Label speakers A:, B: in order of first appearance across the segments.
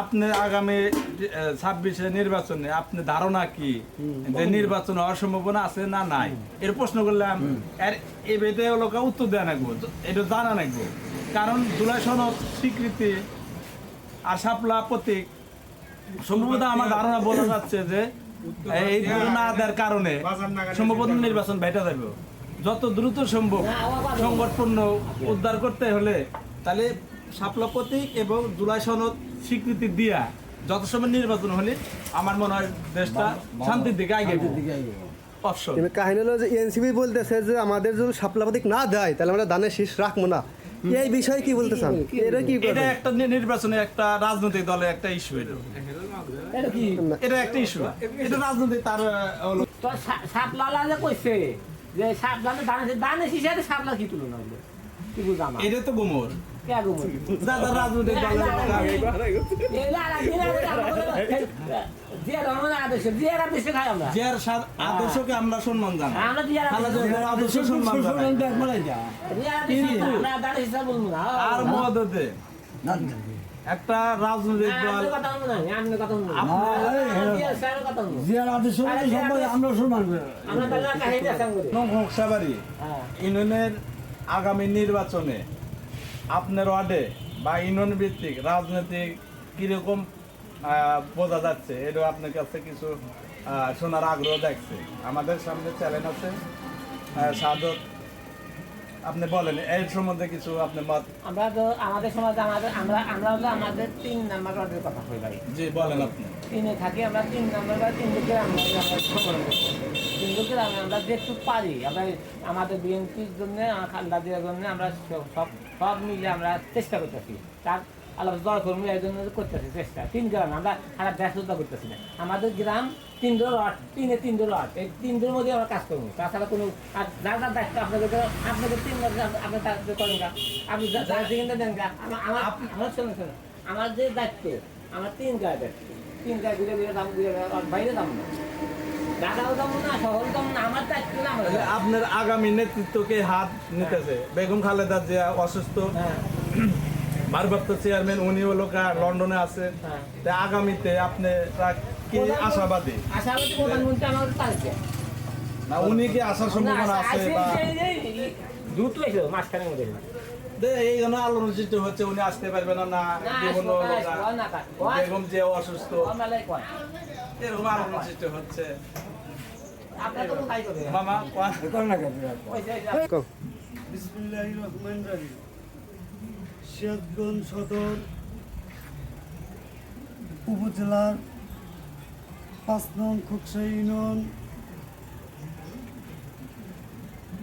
A: আপনি আগামী ছাব্বিশে নির্বাচনে আপনি ধারণা কি? যে নির্বাচন হওয়ার সম্ভাবনা আছে না নাই? এর প্রশ্ন করলাম এর এ বেদে লোক উত্তর দেওয়া লাগবো এটা জানা লাগবো কারণ দুলাই সনদ স্বীকৃতি আর সাপলা প্রতীক সম্ভবত আমার ধারণা বলা যাচ্ছে যে এই না দেওয়ার কারণে সম্ভবত নির্বাচন বেটা যাবে যত দ্রুত সম্ভব সংগঠন উদ্ধার করতে হলে তাহলে সাপলা প্রতীক এবং জুলাই সনদ স্বীকৃতি দিয়া যত সময় নির্বাচন হলে আমার মনে হয় দেশটা শান্তির দিকে আগে অপশন
B: কাহিনী হলো যে এনসিপি বলতেছে যে আমাদের যদি সাপলাপাতিক না দেয় তাহলে আমরা ধানের শীষ রাখব না। এই বিষয়ে কি বলতে চান? এটা কি
A: এটা একটা নির্বাচনে একটা রাজনৈতিক দলের একটা ইস্যু এটা।
C: এটা কি
A: এটা একটা ইস্যু এটা রাজনৈতিক তার হলো
C: তো সাপলালা যে কইছে যে সাপলালে দানে দানে হিসেবে সাপলা কি তুলনা হলো কি বুঝলাম
A: এটা তো গুমর আদর্শকে আমরা সম্মান জানাই আদর্শ সম্মান জানাই আর মদতে একটা রাজনৈতিক দল।
C: হ্যাঁ
A: ইউনিয়নের আগামী নির্বাচনে আপনার ওয়ার্ডে বা ইউনিয়ন ভিত্তিক রাজনৈতিক কীরকম বোঝা যাচ্ছে এটা আপনার কাছে কিছু শোনার আগ্রহ দেখছে। আমাদের সামনে চ্যালেঞ্জ আছে সাদত আপনি বলেন এর সম্বন্ধে কিছু আপনি মত
C: আমরা তো আমাদের সমাজে আমাদের আমরা আমরা হলো আমাদের তিন নাম্বার ওয়ার্ডের কথা কই ভাই।
A: জি বলেন আপনি।
C: তিনে থাকি আমরা তিন নাম্বার বা তিন দিকে আমরা তিন দিকে আমরা যেটুকু পারি আমরা আমাদের বিএনপির জন্য আমরা খালদা দেওয়ার জন্য আমরা সব- সব সব মিলে আমরা চেষ্টা করতেছি। তার আল্লাহ দল কর্মী এই জন্য করতেছি চেষ্টা। তিন গ্রাম আমরা সারা দেশ উদ্ধার করতেছি না। আমাদের গ্রাম তিন দল ওয়ার্ড তিনে তিন দল ওয়ার্ড এই তিন দলের মধ্যে আমরা কাজ করব। তাছাড়া কোনো আর যার যার দায়িত্ব আপনাদের আপনাদের তিন মাস আপনি তার করেন গা আপনি যার দেন গা আমার আমার শোনো শোনো আমার যে দায়িত্ব আমার তিন গায়ে দায়িত্ব। তিন গায়ে ঘুরে ঘুরে দাম ঘুরে বাইরে দাম দায়িত্ব না
A: আপনার আগামী নেতৃত্বকে হাত নিতেছে। বেগম খালেদা জিয়া অসুস্থ।
C: হ্যাঁ।
A: ভারপ্রাপ্ত চেয়ারম্যান উনি হলো লন্ডনে আছে
C: হ্যাঁ।
A: আগামীতে আপনি কি আশাবাদী?
C: প্রধানমন্ত্রী
A: না উনি কি আসার সম্ভাবনা আছে বা
C: দুটো এসে মাঝখানের মধ্যে
A: এই জন্য আলোড়ন সৃষ্টি হচ্ছে উনি আসতে পারবে না না বিভিন্ন লোকা বেগম যে অসুস্থ। এরকম আলোড়ন সৃষ্টি হচ্ছে। মামা কোয়া-
C: ওই যে-
B: কও।
D: বিসমিল্লাহ রহমান রাহিম। সিরাজগঞ্জ সদর উপজেলার পাঁচ নং খোকসা ইউনিয়ন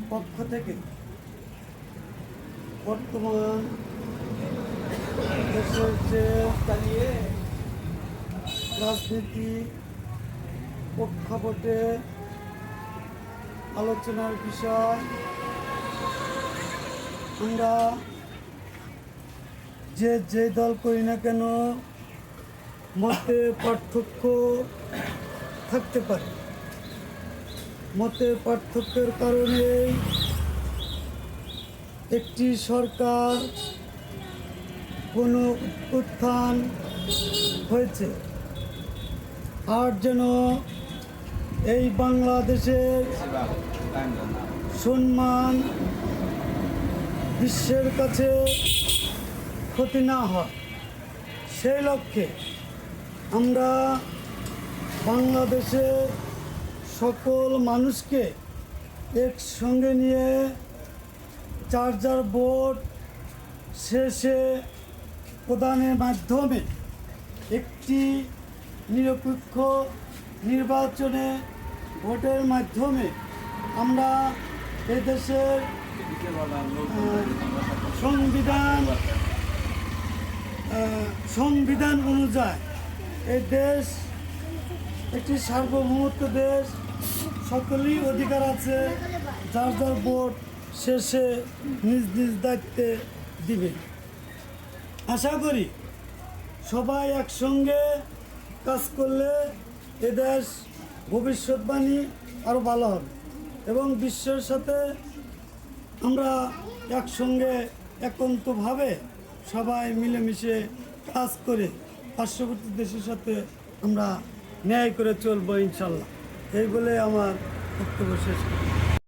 D: পক্ষ থেকে বর্তমান দেশের যে রাজনীতি প্রেক্ষাপটে আলোচনার বিষয়, আমরা যে যে দল করি না কেন, মতে পার্থক্য থাকতে পারে। মতে পার্থক্যের কারণে একটি সরকার কোনো উত্থান হয়েছে। আর যেন এই বাংলাদেশের সম্মান বিশ্বের কাছে ক্ষতি না হয়। সেই লক্ষ্যে আমরা বাংলাদেশের সকল মানুষকে একসঙ্গে নিয়ে চার্জার বোর্ড শেষে প্রদানের মাধ্যমে একটি নিরপেক্ষ নির্বাচনে ভোটের মাধ্যমে আমরা এদেশের সংবিধান সংবিধান অনুযায়ী এই দেশ একটি সার্বভৌমত্ব দেশ। সকলেই অধিকার আছে, যার যার ভোট শেষে নিজ নিজ দায়িত্বে দিবে। আশা করি সবাই একসঙ্গে কাজ করলে এদেশ ভবিষ্যৎবাণী আরও ভালো হবে এবং বিশ্বের সাথে আমরা একসঙ্গে একন্তভাবে সবাই মিলেমিশে কাজ করে পার্শ্ববর্তী দেশের সাথে আমরা ন্যায় করে চলবো ইনশাল্লাহ এই বলে আমার বক্তব্য শেষ।